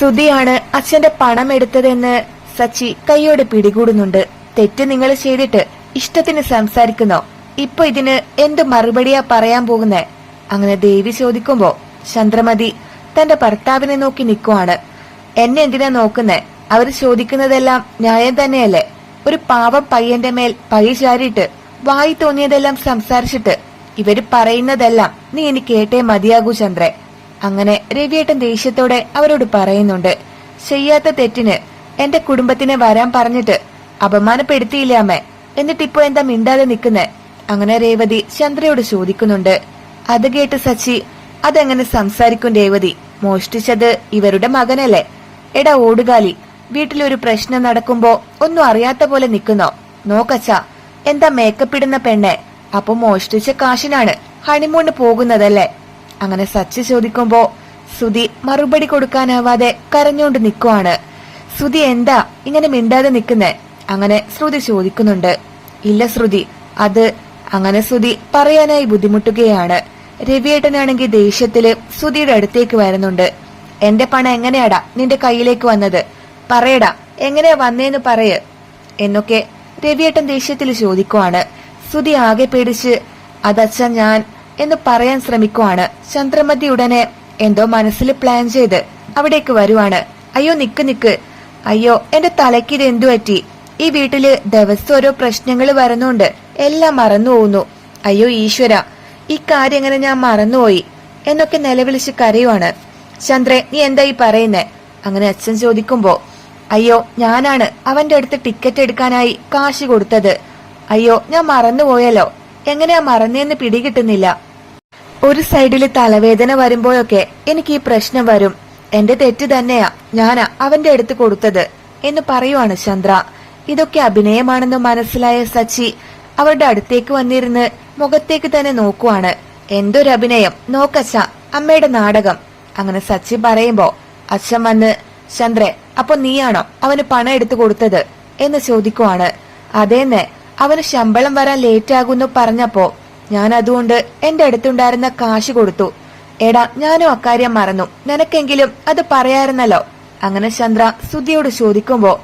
സുധിയാണ് അച്ഛന്റെ പണം എടുത്തതെന്ന് സച്ചി കൈയോടെ പിടികൂടുന്നുണ്ട്. തെറ്റ് നിങ്ങൾ ചെയ്തിട്ട് ഇഷ്ടത്തിന് സംസാരിക്കുന്നോ? ഇപ്പൊ ഇതിന് എന്ത് മറുപടിയാ പറയാൻ പോകുന്നേ? അങ്ങനെ ദേവി ചോദിക്കുമ്പോ ചന്ദ്രമതി തന്റെ ഭർത്താവിനെ നോക്കി നിൽക്കുവാണ്. എന്നെ എന്തിനാ നോക്കുന്നേ? അവർ ചോദിക്കുന്നതെല്ലാം ന്യായം തന്നെയല്ലേ? ഒരു പാവം പയ്യന്റെ മേൽ പഴി ചാരിയിട്ട് വായി തോന്നിയതെല്ലാം സംസാരിച്ചിട്ട് ഇവർ പറയുന്നതെല്ലാം നീ എനിക്ക് കേട്ടേ മതിയാകൂ ചന്ദ്രേ. അങ്ങനെ രവിയേട്ടൻ ദേഷ്യത്തോടെ അവരോട് പറയുന്നുണ്ട്. ചെയ്യാത്ത തെറ്റിന് എന്റെ കുടുംബത്തിനെ വരാൻ പറഞ്ഞിട്ട് അപമാനപ്പെടുത്തിയില്ലേ എന്നിട്ട് എന്നിട്ടിപ്പോ എന്താ മിണ്ടാതെ നിൽക്കുന്നെ അങ്ങനെ രേവതി ചന്ദ്രയോട് ചോദിക്കുന്നുണ്ട്. അത് കേട്ട് സച്ചി അതെങ്ങനെ സംസാരിക്കും രേവതി? മോഷ്ടിച്ചത് ഇവരുടെ മകനല്ലേ? എടാ ഓടുകാലി വീട്ടിലൊരു പ്രശ്നം നടക്കുമ്പോ ഒന്നും അറിയാത്ത പോലെ നിക്കുന്നോ? നോക്കച്ച എന്താ മേക്കപ്പ് ഇടുന്ന പെണ്ണെ? അപ്പൊ മോഷ്ടിച്ച കാശിനാണ് ഹണിമൂണ് പോകുന്നതല്ലേ? അങ്ങനെ സച്ചി ചോദിക്കുമ്പോ സുധി മറുപടി കൊടുക്കാനാവാതെ കരഞ്ഞുകൊണ്ട് നിൽക്കുവാണ് ശ്രുതി എന്താ ഇങ്ങനെ മിണ്ടാതെ നിൽക്കുന്നേ അങ്ങനെ ശ്രുതി ചോദിക്കുന്നുണ്ട്. ഇല്ല ശ്രുതി അത് അങ്ങനെ ശ്രുതി പറയാനായി ബുദ്ധിമുട്ടുകയാണ്. രവിയേട്ടനാണെങ്കിൽ ദേഷ്യത്തിൽ ശ്രുതിയുടെ അടുത്തേക്ക് വരുന്നുണ്ട്. എന്റെ പണം എങ്ങനെയാടാ നിന്റെ കയ്യിലേക്ക് വന്നത്? പറയടാ എങ്ങനെയാ വന്നേന്ന് പറയ്. എന്നൊക്കെ രവിയേട്ടൻ ദേഷ്യത്തിൽ ചോദിക്കുവാണ്. ശ്രുതി ആകെ പേടിച്ച് അതച്ഛ ഞാൻ എന്ന് പറയാൻ ശ്രമിക്കുവാണ്. ചന്ദ്രമതി ഉടനെ എന്തോ മനസ്സിൽ പ്ലാൻ ചെയ്ത് അവിടേക്ക് വരുവാണ്. അയ്യോ നിക്ക് നിക്ക്. അയ്യോ എന്റെ തലയ്ക്ക് ഇത് എന്തു പറ്റി? ഈ വീട്ടിൽ ദിവസം ഓരോ പ്രശ്നങ്ങൾ വരുന്നുണ്ട്. എല്ലാം മറന്നു പോകുന്നു. അയ്യോ ഈശ്വര ഈ കാര്യം എങ്ങനെ ഞാൻ മറന്നുപോയി? എന്നൊക്കെ നിലവിളിച്ച് കരയുവാണ്. ചന്ദ്രേ നീ എന്താ ഈ പറയുന്നേ? അങ്ങനെ അച്ഛൻ ചോദിക്കുമ്പോ അയ്യോ ഞാനാണ് അവന്റെ അടുത്ത് ടിക്കറ്റ് എടുക്കാനായി കാശ് കൊടുത്തത്. അയ്യോ ഞാൻ മറന്നുപോയല്ലോ. എങ്ങനെയാ മറന്നേന്ന് പിടികിട്ടുന്നില്ല. ഒരു സൈഡിൽ തലവേദന വരുമ്പോഴൊക്കെ എനിക്ക് ഈ പ്രശ്നം വരും. എന്റെ തെറ്റ് തന്നെയാ. ഞാൻ അവന്റെ അടുത്ത് കൊടുത്തത് എന്ന് പറയുവാണ് ചന്ദ്ര. ഇതൊക്കെ അഭിനയമാണെന്ന് മനസ്സിലായ സച്ചി അവരുടെ അടുത്തേക്ക് വന്നിരുന്ന് മുഖത്തേക്ക് തന്നെ നോക്കുവാണ്. എന്തൊരു അഭിനയം നോക്കച്ച അമ്മയുടെ നാടകം. അങ്ങനെ സച്ചി പറയുമ്പോ അച്ഛൻ വന്ന് ചന്ദ്രെ അപ്പൊ നീയാണോ അവന് പണം എടുത്തു കൊടുത്തത്? എന്ന് ചോദിക്കുവാണ്. അതേന്നെ അവന് ശമ്പളം വരാൻ ലേറ്റ് ആകുന്നു പറഞ്ഞപ്പോ ഞാൻ അതുകൊണ്ട് എന്റെ അടുത്തുണ്ടായിരുന്ന കാശ് കൊടുത്തു. എടാ ഞാനും അക്കാര്യം മറന്നു. നിനക്കെങ്കിലും അത് പറയായിരുന്നല്ലോ. അങ്ങനെ ചന്ദ്ര സുധിയോട് ചോദിക്കുമ്പോ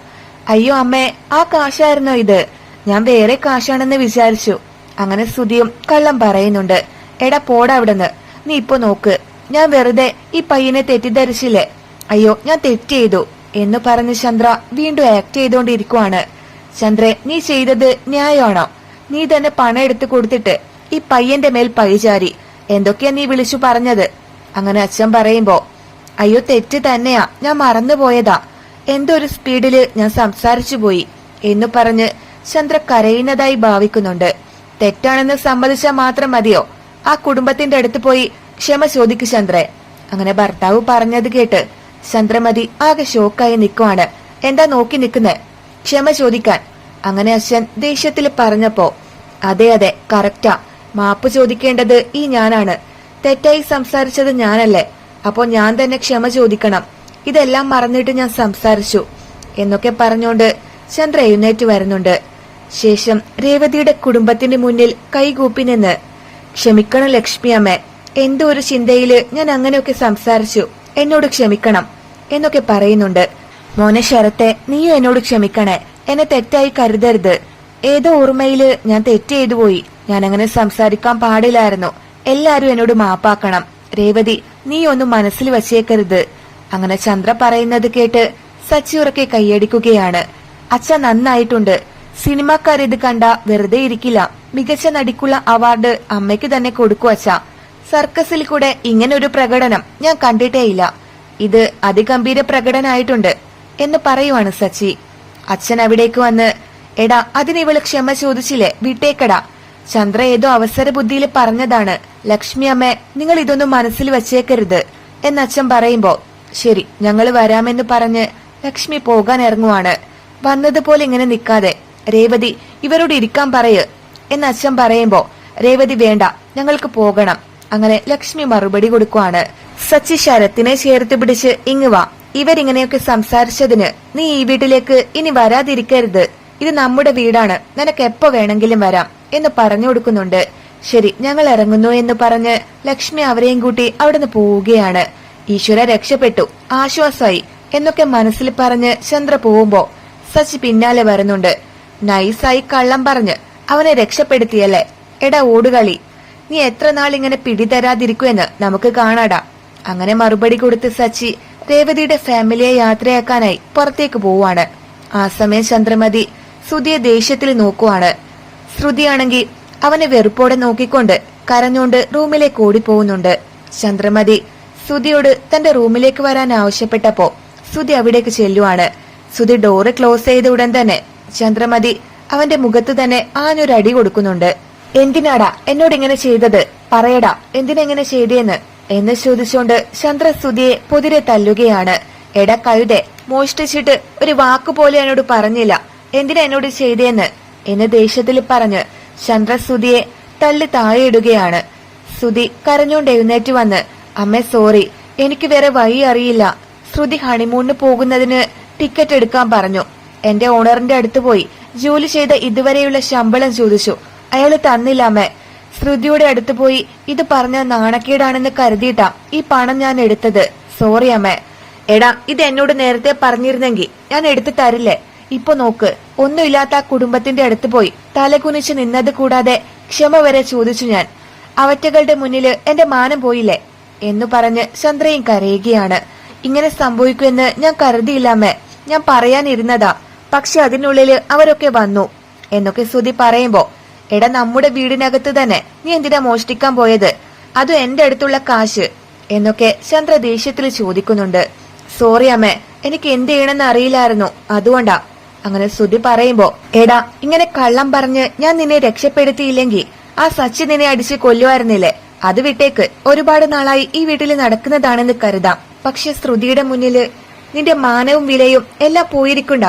അയ്യോ അമ്മേ ആ കാശായിരുന്നോ ഇത്? ഞാൻ വേറെ കാശാണെന്ന് വിചാരിച്ചു. അങ്ങനെ സുധിയും കള്ളം പറയുന്നുണ്ട്. എടാ പോടാ അവിടുന്ന്. നീ ഇപ്പൊ നോക്ക്. ഞാൻ വെറുതെ ഈ പയ്യനെ തെറ്റിദ്ധരിച്ചില്ലേ? അയ്യോ ഞാൻ തെറ്റ് ചെയ്തു എന്ന് പറഞ്ഞ് ചന്ദ്ര വീണ്ടും ആക്ട് ചെയ്തുകൊണ്ടിരിക്കുവാണ് ചന്ദ്രെ നീ ചെയ്തത് ന്യായമാണോ? നീ തന്നെ പണം എടുത്തു കൊടുത്തിട്ട് ഈ പയ്യന്റെ മേൽ പഴിചാരി. എന്തൊക്കെയാ നീ വിളിച്ചു പറഞ്ഞത്? അങ്ങനെ അച്ഛൻ പറയുമ്പോ അയ്യോ തെറ്റ് തന്നെയാ. ഞാൻ മറന്നുപോയതാ. എന്തോ ഒരു സ്പീഡിൽ ഞാൻ സംസാരിച്ചു പോയി. എന്ന് പറഞ്ഞ് ചന്ദ്ര കരയുന്നതായി ഭാവിക്കുന്നുണ്ട്. തെറ്റാണെന്ന് സമ്മതിച്ചാൽ മാത്രം മതിയോ? ആ കുടുംബത്തിന്റെ അടുത്ത് പോയി ക്ഷമ ചോദിക്കു ചന്ദ്രെ. അങ്ങനെ ഭർത്താവ് പറഞ്ഞത് കേട്ട് ചന്ദ്രമതി ആകെ ഷോക്കായി നിൽക്കുവാണ് എന്താ നോക്കി നിൽക്കുന്നെ ക്ഷമ ചോദിക്കാൻ. അങ്ങനെ അച്ഛൻ ദേഷ്യത്തിൽ പറഞ്ഞപ്പോ അതെ അതെ കറക്റ്റാ. മാപ്പ് ചോദിക്കേണ്ടത് ഈ ഞാനാണ്. തെറ്റായി സംസാരിച്ചത് ഞാനല്ലേ. അപ്പോ ഞാൻ തന്നെ ക്ഷമ ചോദിക്കണം. ഇതെല്ലാം മറന്നിട്ട് ഞാൻ സംസാരിച്ചു. എന്നൊക്കെ പറഞ്ഞുകൊണ്ട് ചന്ദ്ര എഴുന്നേറ്റ് വരുന്നുണ്ട്. ശേഷം രേവതിയുടെ കുടുംബത്തിന് മുന്നിൽ കൈകൂപ്പി നിന്ന് ക്ഷമിക്കണം ലക്ഷ്മി അമ്മ. എന്തോ ഒരു ചിന്തയിൽ ഞാൻ അങ്ങനെയൊക്കെ സംസാരിച്ചു. എന്നോട് ക്ഷമിക്കണം. എന്നൊക്കെ പറയുന്നുണ്ട്. മോനെ ശരത്തെ നീയും എന്നോട് ക്ഷമിക്കണേ. എന്നെ തെറ്റായി കരുതരുത്. ഏതോ ഓർമ്മയിൽ ഞാൻ തെറ്റ് ചെയ്തു പോയി. ഞാൻ അങ്ങനെ സംസാരിക്കാൻ പാടില്ലായിരുന്നു. എല്ലാരും എന്നോട് മാപ്പാക്കണം. രേവതി നീ ഒന്നും മനസ്സിൽ വച്ചേക്കരുത്. അങ്ങനെ ചന്ദ്ര പറയുന്നത് കേട്ട് സച്ചി ഉറക്കെ കൈയടിക്കുകയാണ്. അച്ഛൻ നന്നായിട്ടുണ്ട്. സിനിമാക്കാർ ഇത് കണ്ട വെറുതെ ഇരിക്കില്ല. മികച്ച നടിക്കുള്ള അവാർഡ് അമ്മയ്ക്ക് തന്നെ കൊടുക്കു അച്ഛ. സർക്കസിൽ കൂടെ ഇങ്ങനെ ഒരു പ്രകടനം ഞാൻ കണ്ടിട്ടേയില്ല ഇത് അതിഗംഭീര പ്രകടനായിട്ടുണ്ട്. എന്ന് പറയുവാണ് സച്ചി. അച്ഛൻ അവിടേക്ക് വന്ന് എടാ അതിന് ഇവൾ ക്ഷമ ചോദിച്ചില്ലേ? വിട്ടേക്കടാ. ചന്ദ്ര ഏതോ അവസര ബുദ്ധിയിൽ പറഞ്ഞതാണ് ലക്ഷ്മി അമ്മ നിങ്ങൾ ഇതൊന്നും മനസ്സിൽ വച്ചേക്കരുത് എന്ന് അച്ഛൻ പറയുമ്പോ ശരി ഞങ്ങൾ വരാമെന്ന് പറഞ്ഞ് ലക്ഷ്മി പോകാൻ ഇറങ്ങുവാണ്. വന്നതുപോലെ ഇങ്ങനെ നിൽക്കാതെ. രേവതി ഇവരോട് ഇരിക്കാൻ പറയ് എന്ന് അച്ഛൻ പറയുമ്പോ രേവതി വേണ്ട ഞങ്ങൾക്ക് പോകണം. അങ്ങനെ ലക്ഷ്മി മറുപടി കൊടുക്കുവാണ്. സച്ചി ശരത്തിനെ ചേർത്ത് പിടിച്ച് ഇങ്ങ് വാ. ഇവരിങ്ങനെയൊക്കെ സംസാരിച്ചതിന് നീ ഈ വീട്ടിലേക്ക് ഇനി വരാതിരിക്കരുത്. ഇത് നമ്മുടെ വീടാണ്. നിനക്ക് എപ്പോ വേണമെങ്കിലും വരാം. എന്ന് പറഞ്ഞു കൊടുക്കുന്നുണ്ട്. ശരി ഞങ്ങൾ ഇറങ്ങുന്നു എന്ന് പറഞ്ഞ് ലക്ഷ്മി അവരെയും കൂട്ടി അവിടുന്ന് പോവുകയാണ്. ഈശ്വര രക്ഷപ്പെട്ടു ആശ്വാസമായി എന്നൊക്കെ മനസ്സിൽ പറഞ്ഞ് ചന്ദ്ര പോവുമ്പോ സച്ചി പിന്നാലെ വരുന്നുണ്ട്. നൈസായി കള്ളം പറഞ്ഞ് അവനെ രക്ഷപ്പെടുത്തിയല്ലേ? എടാ ഓടുകളി നീ എത്ര നാൾ ഇങ്ങനെ പിടിതരാതിരിക്കുമെന്ന് നമുക്ക് കാണാടാ. അങ്ങനെ മറുപടി കൊടുത്ത് സച്ചി രേവതിയുടെ ഫാമിലിയെ യാത്രയാക്കാനായി പുറത്തേക്ക് പോവാണ്. ആ സമയം ചന്ദ്രമതി ശ്രുതിയെ ദേഷ്യത്തിൽ നോക്കുവാണ്. ശ്രുതിയാണെങ്കിൽ അവനെ വെറുപ്പോടെ നോക്കിക്കൊണ്ട് കരഞ്ഞുകൊണ്ട് റൂമിലേക്ക് ഓടിപ്പോകുന്നുണ്ട് ചന്ദ്രമതി ശ്രുതിയോട് തന്റെ റൂമിലേക്ക് വരാൻ ആവശ്യപ്പെട്ടപ്പോ ശ്രുതി അവിടേക്ക് ചെല്ലുവാണ്. ശ്രുതി ഡോറ് ക്ലോസ് ചെയ്ത ഉടൻ തന്നെ ചന്ദ്രമതി അവന്റെ മുഖത്ത് തന്നെ ആഞ്ഞൊരടി കൊടുക്കുന്നുണ്ട്. എന്തിനാടാ എന്നോട് ഇങ്ങനെ ചെയ്തത്? പറയടാ എന്തിനെങ്ങനെ ചെയ്തേന്ന്? എന്ന് ചോദിച്ചുകൊണ്ട് ചന്ദ്ര ശ്രുതിയെ പൊതിരെ തല്ലുകയാണ്. എടാ കഴുതെ മോഷ്ടിച്ചിട്ട് ഒരു വാക്കുപോലെ പോലും എന്നോട് പറഞ്ഞില്ല. എന്തിനാ എന്നോട് ചെയ്തേന്ന്? എന്ന് ദേഷ്യത്തിൽ പറഞ്ഞ് ചന്ദ്ര ശ്രുതിയെ തള്ളി താഴെയിടുകയാണ്. സുതി കരഞ്ഞോണ്ട് എഴുന്നേറ്റ് വന്ന് അമ്മേ സോറി എനിക്ക് വേറെ വഴി അറിയില്ല. ശ്രുതി ഹണിമൂണിന് പോകുന്നതിന് ടിക്കറ്റ് എടുക്കാൻ പറഞ്ഞു. എന്റെ ഓണറിന്റെ അടുത്ത് പോയി ജോലി ചെയ്ത ഇതുവരെയുള്ള ശമ്പളം ചോദിച്ചു. അയാൾ തന്നില്ല അമ്മേ. ശ്രുതിയുടെ അടുത്ത് പോയി ഇത് പറഞ്ഞ നാണക്കേടാണെന്ന് കരുതിയിട്ടാ ഈ പണം ഞാൻ എടുത്തത്. സോറി അമ്മേ. എടാ ഇത് എന്നോട് നേരത്തെ പറഞ്ഞിരുന്നെങ്കിൽ ഞാൻ എടുത്തു തരില്ലേ? ഇപ്പൊ നോക്ക് ഒന്നുമില്ലാത്ത കുടുംബത്തിന്റെ അടുത്ത് പോയി തലകുനിച്ച് നിന്നത് കൂടാതെ ക്ഷമ വരെ ചോദിച്ചു ഞാൻ. അവറ്റകളുടെ മുന്നിൽ എന്റെ മാനം പോയില്ലേ? എന്നു പറഞ്ഞ് ചന്ദ്രയും കരയുകയാണ്. ഇങ്ങനെ സംഭവിക്കുമെന്ന് ഞാൻ കരുതിയില്ലാമേ ഞാൻ പറയാനിരുന്നതാ. പക്ഷെ അതിനുള്ളിൽ അവരൊക്കെ വന്നു. എന്നൊക്കെ ശ്രുതി പറയുമ്പോ എടാ നമ്മുടെ വീടിനകത്ത് തന്നെ നീ എന്തിനാ മോഷ്ടിക്കാൻ പോയത്? അത് എന്റെ അടുത്തുള്ള കാശ്. എന്നൊക്കെ ചന്ദ്ര ദേഷ്യത്തിൽ ചോദിക്കുന്നുണ്ട്. സോറി അമ്മേ. എനിക്ക് എന്ത് ചെയ്യണമെന്ന് അറിയില്ലായിരുന്നു. അതുകൊണ്ടാ. അങ്ങനെ ശ്രുതി പറയുമ്പോ എടാ ഇങ്ങനെ കള്ളം പറഞ്ഞ് ഞാൻ നിന്നെ രക്ഷപ്പെടുത്തിയില്ലെങ്കിൽ ആ സച്ചി നിന്നെ അടിച്ച് കൊല്ലുമായിരുന്നില്ലേ അത് വിട്ടേക്ക്. ഒരുപാട് നാളായി ഈ വീട്ടിൽ നടക്കുന്നതാണെന്ന് കരുതാം. പക്ഷെ ശ്രുതിയുടെ മുന്നിൽ നിന്റെ മാനവും വിലയും എല്ലാം പോയിരിക്കണ്ട.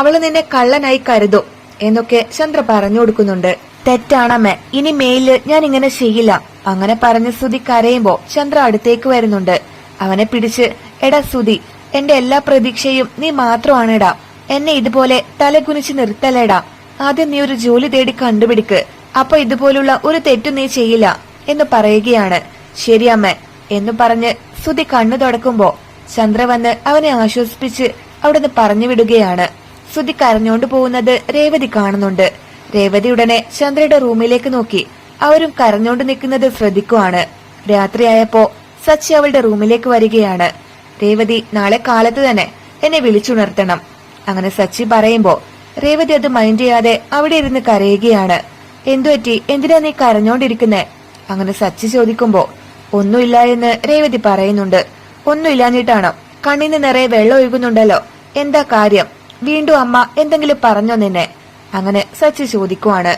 അവൾ നിന്നെ കള്ളനായി കരുതും എന്നൊക്കെ ചന്ദ്ര പറഞ്ഞു കൊടുക്കുന്നുണ്ട്. തെറ്റാണമ്മേ ഇനി മേലിൽ ഞാൻ ഇങ്ങനെ ചെയ്യില്ല അങ്ങനെ പറഞ്ഞ ശ്രുതി കരയുമ്പോ ചന്ദ്ര അടുത്തേക്ക് വരുന്നുണ്ട്. അവനെ പിടിച്ച് എടാ ശ്രുതി എന്റെ എല്ലാ പ്രതീക്ഷയും നീ മാത്രമാണെടാ. എന്നെ ഇതുപോലെ തലകുനിച്ച് നിർത്തലേടാ. ആദ്യം നീ ഒരു ജോലി തേടി കണ്ടുപിടിക്ക്. അപ്പൊ ഇതുപോലുള്ള ഒരു തെറ്റു നീ ചെയ്യില്ല എന്ന് പറയുകയാണ്. ശരിയമ്മ എന്ന് പറഞ്ഞ് സുതി കണ്ണു തുടക്കുമ്പോ ചന്ദ്ര വന്ന് അവനെ ആശ്വസിപ്പിച്ച് അവിടുന്ന് പറഞ്ഞു വിടുകയാണ്. സുതി കരഞ്ഞോണ്ട് പോകുന്നത് രേവതി കാണുന്നുണ്ട്. രേവതി ഉടനെ ചന്ദ്രയുടെ റൂമിലേക്ക് നോക്കി. അവരും കരഞ്ഞോണ്ട് നിൽക്കുന്നത് ശ്രദ്ധിക്കുവാണ്. രാത്രിയായപ്പോ സച്ചി അവളുടെ റൂമിലേക്ക് വരികയാണ്. രേവതി നാളെ കാലത്ത് തന്നെ എന്നെ വിളിച്ചുണർത്തണം. അങ്ങനെ സച്ചി പറയുമ്പോ രേവതി അത് മൈൻഡ് ചെയ്യാതെ അവിടെ ഇരുന്ന് കരയുകയാണ്. എന്തുപറ്റി എന്തിനാ നീ കരഞ്ഞോണ്ടിരിക്കുന്നെ? അങ്ങനെ സച്ചി ചോദിക്കുമ്പോ ഒന്നുമില്ല എന്ന് രേവതി പറയുന്നുണ്ട്. ഒന്നുമില്ലാഞ്ഞിട്ടാണോ? കണ്ണിന് നിറയെ വെള്ളം ഒഴുകുന്നുണ്ടല്ലോ. എന്താ കാര്യം? വീണ്ടും അമ്മ എന്തെങ്കിലും പറഞ്ഞോ നിന്നെ? അങ്ങനെ സച്ചി ചോദിക്കുവാണ്.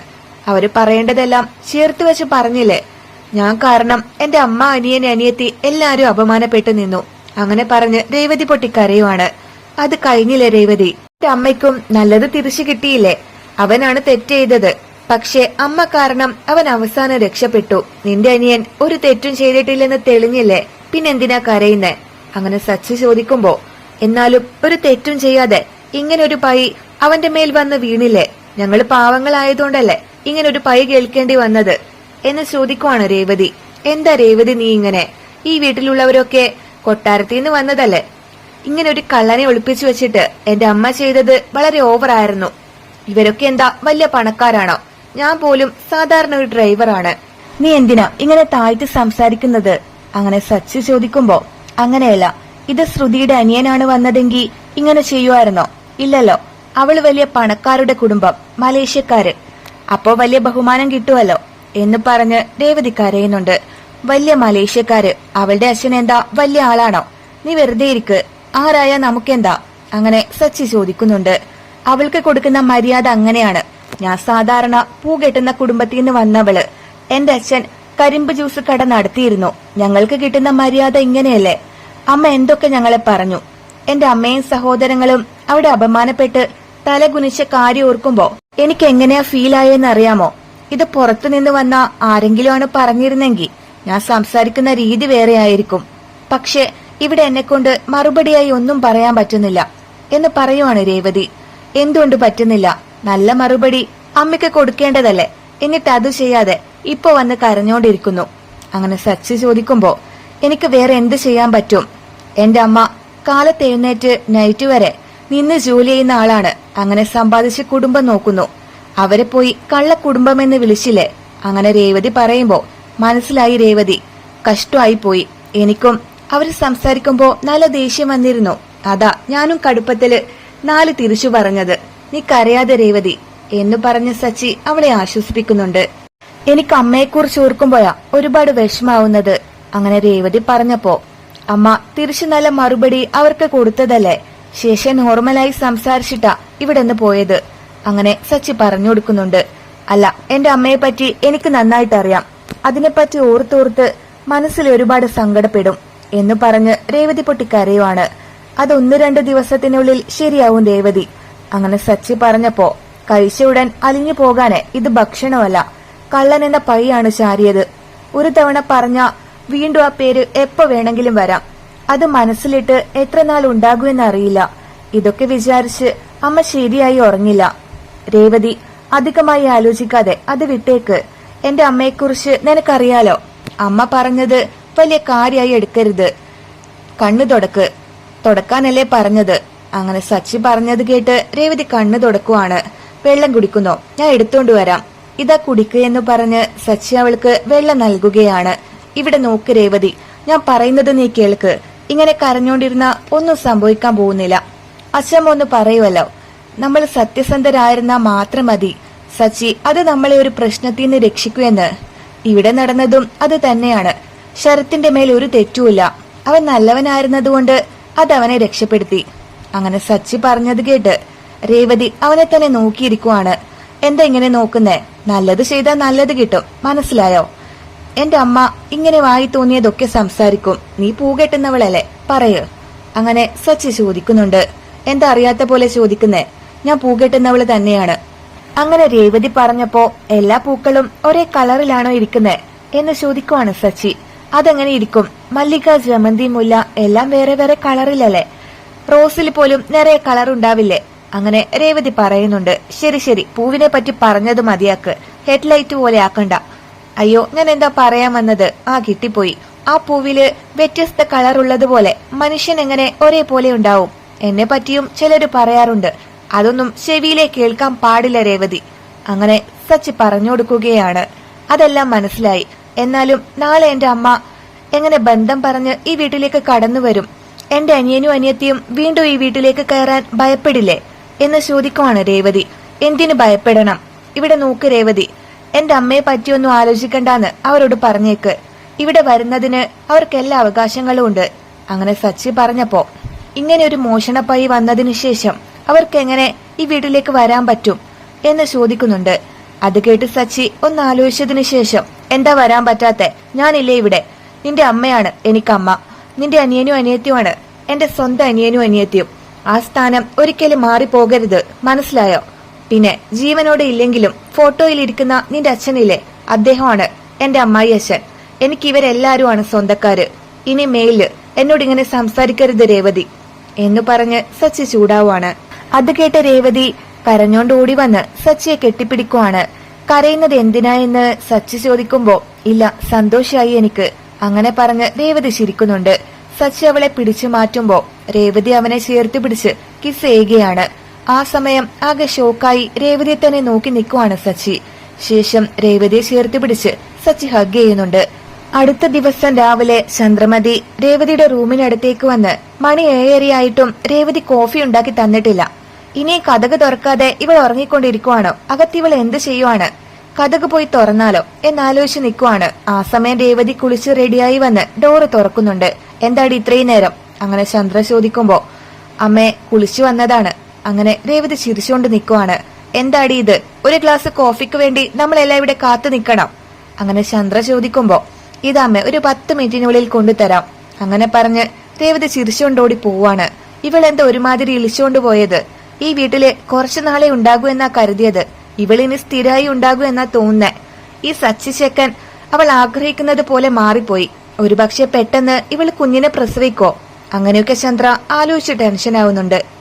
അവർ പറയേണ്ടതെല്ലാം ചേർത്ത് വെച്ച് പറഞ്ഞില്ലേ? ഞാൻ കാരണം എന്റെ അമ്മ അനിയനെ അനിയത്തി എല്ലാരും അപമാനപ്പെട്ടു നിന്നു. അങ്ങനെ പറഞ്ഞ് രേവതി പൊട്ടി കരയുവാണ് അത് കഴിഞ്ഞില്ലേ രേവതി? അമ്മയ്ക്കും നല്ലത് തിരിച്ചു കിട്ടിയില്ലേ? അവനാണ് തെറ്റ് ചെയ്തത് പക്ഷെ അമ്മ കാരണം അവൻ അവസാനം രക്ഷപ്പെട്ടു. നിന്റെ അനിയൻ ഒരു തെറ്റും ചെയ്തിട്ടില്ലെന്ന് തെളിഞ്ഞില്ലേ? പിന്നെന്തിനാ കരയുന്നേ? അങ്ങനെ സച്ച് ചോദിക്കുമ്പോ എന്നാലും ഒരു തെറ്റും ചെയ്യാതെ ഇങ്ങനെ ഒരു പൈ അവന്റെ മേൽ വന്ന് വീണില്ലേ? ഞങ്ങൾ പാവങ്ങളായതുകൊണ്ടല്ലേ ഇങ്ങനെ ഒരു പൈ കേൾക്കേണ്ടി വന്നത്? എന്ന് ചോദിക്കുവാണ് രേവതി. എന്താ രേവതി നീ ഇങ്ങനെ? ഈ വീട്ടിലുള്ളവരൊക്കെ കൊട്ടാരത്തിൽ നിന്ന് വന്നതല്ലേ? ഇങ്ങനെ ഒരു കള്ളനെ ഒളിപ്പിച്ചു വെച്ചിട്ട് എന്റെ അമ്മ ചെയ്തത് വളരെ ഓവറായിരുന്നു ഇവരൊക്കെ എന്താ വലിയ പണക്കാരാണോ? ഞാൻ പോലും സാധാരണ ഒരു ഡ്രൈവറാണ് നീ എന്തിനാ ഇങ്ങനെ താഴ്ത്തി സംസാരിക്കുന്നത്? അങ്ങനെ സച്ച് ചോദിക്കുമ്പോ അങ്ങനെയല്ല ഇത് ശ്രുതിയുടെ അനിയനാണ് വന്നതെങ്കിൽ ഇങ്ങനെ ചെയ്യുമായിരുന്നോ ഇല്ലല്ലോ അവൾ വലിയ പണക്കാരുടെ കുടുംബം മലേഷ്യക്കാര്. അപ്പോ വലിയ ബഹുമാനം കിട്ടുമല്ലോ എന്ന് പറഞ്ഞ് രേവതി കരയുന്നുണ്ട്. വലിയ മലേഷ്യക്കാര് അവളുടെ അച്ഛൻ എന്താ വലിയ ആളാണോ? നീ വെറുതെ ഇരിക്ക്. ആരായ നമുക്കെന്താ? അങ്ങനെ സച്ചി ചോദിക്കുന്നുണ്ട്. അവൾക്ക് കൊടുക്കുന്ന മര്യാദ അങ്ങനെയാണ്. ഞാൻ സാധാരണ പൂ കെട്ടുന്ന കുടുംബത്തിൽ നിന്ന് വന്നവൾ. എന്റെ അച്ഛൻ കരിമ്പ് ജ്യൂസ് കട നടത്തിയിരുന്നു. ഞങ്ങൾക്ക് കിട്ടുന്ന മര്യാദ ഇങ്ങനെയല്ലേ? അമ്മ എന്തൊക്കെ ഞങ്ങളെ പറഞ്ഞു. എന്റെ അമ്മയും സഹോദരങ്ങളും അവിടെ അപമാനപ്പെട്ട് തലകുനിച്ച കാര്യം ഓർക്കുമ്പോ എനിക്ക് എങ്ങനെയാ ഫീൽ ആയെന്ന് അറിയാമോ? ഇത് പുറത്തുനിന്ന് വന്ന ആരെങ്കിലും ആണ് പറഞ്ഞിരുന്നെങ്കിൽ ഞാൻ സംസാരിക്കുന്ന രീതി വേറെ ആയിരിക്കും. പക്ഷെ ഇവിടെ എന്നെ കൊണ്ട് മറുപടിയായി ഒന്നും പറയാൻ പറ്റുന്നില്ല എന്ന് പറയുവാണ് രേവതി. എന്തുകൊണ്ട് പറ്റുന്നില്ല? നല്ല മറുപടി. അമ്മയ്ക്ക് കൊടുക്കേണ്ടതല്ലേ? എന്നിട്ട് അത് ചെയ്യാതെ ഇപ്പൊ വന്ന് കരഞ്ഞോണ്ടിരിക്കുന്നു. അങ്ങനെ സച്ചി ചോദിക്കുമ്പോ എനിക്ക് വേറെ എന്ത് ചെയ്യാൻ പറ്റും? എന്റെ അമ്മ കാലത്ത് എഴുന്നേറ്റ് നൈറ്റ് വരെ നിന്ന് ജോലി ചെയ്യുന്ന ആളാണ്. അങ്ങനെ സമ്പാദിച്ച് കുടുംബം നോക്കുന്നു. അവരെ പോയി കള്ള കുടുംബം എന്ന് വിളിച്ചില്ലേ? അങ്ങനെ രേവതി പറയുമ്പോ മനസ്സിലായി രേവതി. കഷ്ടമായി പോയി എനിക്കും അവർ സംസാരിക്കുമ്പോ നല്ല ദേഷ്യം വന്നിരുന്നു. അതാ ഞാനും കടുപ്പത്തിൽ നാല് തിരിച്ചു പറഞ്ഞത്. നീ കരയാതെ രേവതി എന്ന് പറഞ്ഞ സച്ചി അവളെ ആശ്വസിപ്പിക്കുന്നുണ്ട്. എനിക്ക് അമ്മയെക്കുറിച്ച് ഓർക്കുമ്പോഴാ ഒരുപാട് വിഷമാവുന്നത് അങ്ങനെ രേവതി പറഞ്ഞപ്പോ. അമ്മ തിരിച്ചു നല്ല മറുപടി അവർക്ക് കൊടുത്തതല്ലേ? ശേഷം നോർമലായി സംസാരിച്ചിട്ടാ ഇവിടെ നിന്ന് പോയത് അങ്ങനെ സച്ചി പറഞ്ഞു കൊടുക്കുന്നുണ്ട്. അല്ല എന്റെ അമ്മയെ പറ്റി എനിക്ക് നന്നായിട്ട് അറിയാം അതിനെപ്പറ്റി ഓർത്തോർത്ത് മനസ്സിൽ ഒരുപാട് സങ്കടപ്പെടും. എന്ന് പറഞ്ഞ് രേവതി പൊട്ടി കരയുവാണ് അത് ഒന്ന് രണ്ട് ദിവസത്തിനുള്ളിൽ ശരിയാവും രേവതി. അങ്ങനെ സച്ചി പറഞ്ഞപ്പോ കഴിച്ച ഉടൻ അലിഞ്ഞു പോകാന് ഇത് ഭക്ഷണമല്ല. കള്ളൻ എന്ന പൈയാണ് ചാരിയത്. ഒരു തവണ പറഞ്ഞ വീണ്ടും ആ പേര് എപ്പോ വേണമെങ്കിലും വരാം. അത് മനസ്സിലിട്ട് എത്ര നാൾ ഉണ്ടാകുമെന്നറിയില്ല. ഇതൊക്കെ വിചാരിച്ച് അമ്മ ശരിയായി ഉറങ്ങില്ല. രേവതി അധികമായി ആലോചിക്കാതെ അത് വിട്ടേക്ക്. എന്റെ അമ്മയെക്കുറിച്ച് നിനക്കറിയാലോ? അമ്മ പറഞ്ഞത് വലിയ കാര്യമായി എടുക്കരുത്. കണ്ണു തുടക്ക്. തുടക്കാനല്ലേ പറഞ്ഞത്. അങ്ങനെ സച്ചി പറഞ്ഞത് കേട്ട് രേവതി കണ്ണു തുടക്കുവാണ്. വെള്ളം കുടിക്കുന്നു. ഞാൻ എടുത്തോണ്ട് വരാം. ഇതാ കുടിക്കുക എന്ന് പറഞ്ഞ് സച്ചി അവൾക്ക് വെള്ളം നൽകുകയാണ്. ഇവിടെ നോക്ക് രേവതി. ഞാൻ പറയുന്നത് നീ കേൾക്ക്. ഇങ്ങനെ കരഞ്ഞോണ്ടിരുന്ന ഒന്നും സംഭവിക്കാൻ പോകുന്നില്ല. അച്ഛമ്മ ഒന്ന് പറയുമല്ലോ നമ്മൾ സത്യസന്ധരായിരുന്ന മാത്രം മതി. സച്ചി അത് നമ്മളെ ഒരു പ്രശ്നത്തിൽ നിന്ന് രക്ഷിക്കുമെന്ന്. ഇവിടെ നടന്നതും അത് തന്നെയാണ്. ശരത്തിന്റെ മേൽ ഒരു തെറ്റുമില്ല. അവൻ നല്ലവനായിരുന്നതുകൊണ്ട് അത് അവനെ രക്ഷപ്പെടുത്തി. അങ്ങനെ സച്ചി പറഞ്ഞത് കേട്ട് രേവതി അവനെ തന്നെ നോക്കിയിരിക്കുവാണ്. എന്താ ഇങ്ങനെ നോക്കുന്നേ? നല്ലത് ചെയ്താൽ നല്ലത് കിട്ടും. മനസ്സിലായോ? എന്റെ അമ്മ ഇങ്ങനെ വായി തോന്നിയതൊക്കെ സംസാരിക്കും. നീ പൂകെട്ടുന്നവളല്ലേ പറയ്. അങ്ങനെ സച്ചി ചോദിക്കുന്നുണ്ട്. എന്താ അറിയാത്ത പോലെ ചോദിക്കുന്നേ? ഞാൻ പൂകെട്ടുന്നവൾ തന്നെയാണ്. അങ്ങനെ രേവതി പറഞ്ഞപ്പോ എല്ലാ പൂക്കളും ഒരേ കളറിലാണോ ഇരിക്കുന്നേ എന്ന് ചോദിക്കുവാണ് സച്ചി. അതെങ്ങനെ ഇരിക്കും? മല്ലിക ജമന്തി മുല്ല എല്ലാം വേറെ വേറെ കളറിലല്ലേ? റോസിൽ പോലും നിറയെ കളർ ഉണ്ടാവില്ലേ? അങ്ങനെ രേവതി പറയുന്നുണ്ട്. ശരി ശരി. പൂവിനെ പറ്റി പറഞ്ഞത് മതിയാക്ക്. ഹെഡ്ലൈറ്റ് പോലെ ആക്കണ്ട. അയ്യോ ഞാൻ എന്താ പറയാൻ വന്നത്? ആ കിട്ടിപ്പോയി. ആ പൂവിൽ വ്യത്യസ്ത കളർ ഉള്ളതുപോലെ മനുഷ്യൻ എങ്ങനെ ഒരേപോലെ ഉണ്ടാവും? എന്നെ പറ്റിയും ചിലര് പറയാറുണ്ട്. അതൊന്നും ചെവിയിലെ കേൾക്കാൻ പാടില്ല രേവതി. അങ്ങനെ സച്ചി പറഞ്ഞു കൊടുക്കുകയാണ്. അതെല്ലാം മനസ്സിലായി. എന്നാലും നാളെ എന്റെ അമ്മ എങ്ങനെ ബന്ധം പറഞ്ഞ് ഈ വീട്ടിലേക്ക് കടന്നു വരും? എന്റെ അനിയനും അനിയത്തിയും വീണ്ടും ഈ വീട്ടിലേക്ക് കയറാൻ ഭയപ്പെടില്ലേ? എന്ന് ചോദിക്കുവാണ് രേവതി. എന്തിനു ഭയപ്പെടണം? ഇവിടെ നോക്ക് രേവതി. എന്റെ അമ്മയെ പറ്റിയൊന്നും ആലോചിക്കണ്ടെന്ന് അവരോട് പറഞ്ഞേക്ക്. ഇവിടെ വരുന്നതിന് അവർക്ക് എല്ലാ അവകാശങ്ങളും ഉണ്ട്. അങ്ങനെ സച്ചി പറഞ്ഞപ്പോ ഇങ്ങനെ ഒരു മോഷണപ്പൈ വന്നതിനു ശേഷം അവർക്ക് എങ്ങനെ ഈ വീട്ടിലേക്ക് വരാൻ പറ്റും എന്ന് ചോദിക്കുന്നുണ്ട്. അത് കേട്ട് സച്ചി ഒന്ന് ആലോചിച്ചതിനു ശേഷം എന്താ വരാൻ പറ്റാത്ത? ഞാനില്ലേ ഇവിടെ. നിന്റെ അമ്മയാണ് എനിക്കമ്മ. നിന്റെ അനിയനും അനിയത്തിയുമാണ് എന്റെ സ്വന്തം അനിയനും അനിയത്തിയും. ആ സ്ഥാനം ഒരിക്കലും മാറിപ്പോകരുത് മനസ്സിലായോ? പിന്നെ ജീവനോടെ ഇല്ലെങ്കിലും ഫോട്ടോയിൽ ഇരിക്കുന്ന നിന്റെ അച്ഛനില്ലേ? അദ്ദേഹമാണ് എന്റെ അമ്മായി അച്ഛൻ. എനിക്ക് ഇവരെല്ലാരുമാണ് സ്വന്തക്കാര്. ഇനി മേലിൽ എന്നോട് ഇങ്ങനെ സംസാരിക്കരുത് രേവതി എന്ന് പറഞ്ഞ് സച്ചി ചൂടാവാണ് അത് കേട്ട രേവതി കരഞ്ഞോണ്ട് ഓടി വന്ന് സച്ചിയെ കെട്ടിപ്പിടിക്കുവാണ്. കരയുന്നത് എന്തിനാ എന്ന് സച്ചി ചോദിക്കുമ്പോ ഇല്ല സന്തോഷായി എനിക്ക് അങ്ങനെ പറഞ്ഞ് രേവതി ചിരിക്കുന്നുണ്ട്. സച്ചി അവളെ പിടിച്ചു മാറ്റുമ്പോ രേവതി അവനെ ചേർത്ത് പിടിച്ച് കിസ് ചെയ്യുകയാണ്. ആ സമയം ആകെ ഷോക്കായി രേവതിയെ തന്നെ നോക്കി നിൽക്കുവാണ് സച്ചി. ശേഷം രേവതിയെ ചേർത്ത് പിടിച്ച് സച്ചി ഹഗ് ചെയ്യുന്നുണ്ട്. അടുത്ത ദിവസം രാവിലെ ചന്ദ്രമതി രേവതിയുടെ റൂമിനടുത്തേക്ക് വന്ന് മണി ഏഴരയായിട്ടും രേവതി കോഫി ഉണ്ടാക്കി തന്നിട്ടില്ല. ഇനി കഥക് തുറക്കാതെ ഇവൾ ഉറങ്ങിക്കൊണ്ടിരിക്കുവാണോ. അകത്തിവൾ എന്ത് ചെയ്യുവാണ്? കഥക് പോയി തുറന്നാലോ? എന്നാലോചിച്ച് നിൽക്കുവാണ്. ആ സമയം രേവതി കുളിച്ച് റെഡിയായി വന്ന് ഡോറ് തുറക്കുന്നുണ്ട്. എന്താടി ഇത്രയും നേരം? അങ്ങനെ ചന്ദ്ര ചോദിക്കുമ്പോ അമ്മേ കുളിച്ചു വന്നതാണ്. അങ്ങനെ രേവതി ചിരിച്ചുകൊണ്ട് നിൽക്കുവാണ്. എന്താടി ഇത്? ഒരു ഗ്ലാസ് കോഫിക്ക് വേണ്ടി നമ്മളെല്ലാം ഇവിടെ കാത്തു നിൽക്കണം. അങ്ങനെ ചന്ദ്ര ചോദിക്കുമ്പോ ഇതമ്മേ ഒരു പത്ത് മിനിറ്റിനുള്ളിൽ കൊണ്ടുതരാം. അങ്ങനെ പറഞ്ഞ് രേവതി ചിരിച്ചുകൊണ്ടോടി പോവാണ്. ഇവളെന്താ ഒരുമാതിരി ഇളിച്ചുകൊണ്ട് പോയത്. ഈ വീട്ടിൽ കുറച്ചു നാളെ ഉണ്ടാകൂ എന്നാ കരുതിയത്. ഇവളിനി സ്ഥിരമായി ഉണ്ടാകൂ എന്നാ തോന്നുന്നേ. ഈ സച്ചിശക്കൻ അവൾ ആഗ്രഹിക്കുന്നത് പോലെ മാറിപ്പോയി. ഒരുപക്ഷെ പെട്ടെന്ന് ഇവൾ കുഞ്ഞിനെ പ്രസവിക്കോ? അങ്ങനെയൊക്കെ ചന്ദ്ര ആലോചിച്ച് ടെൻഷനാവുന്നുണ്ട്.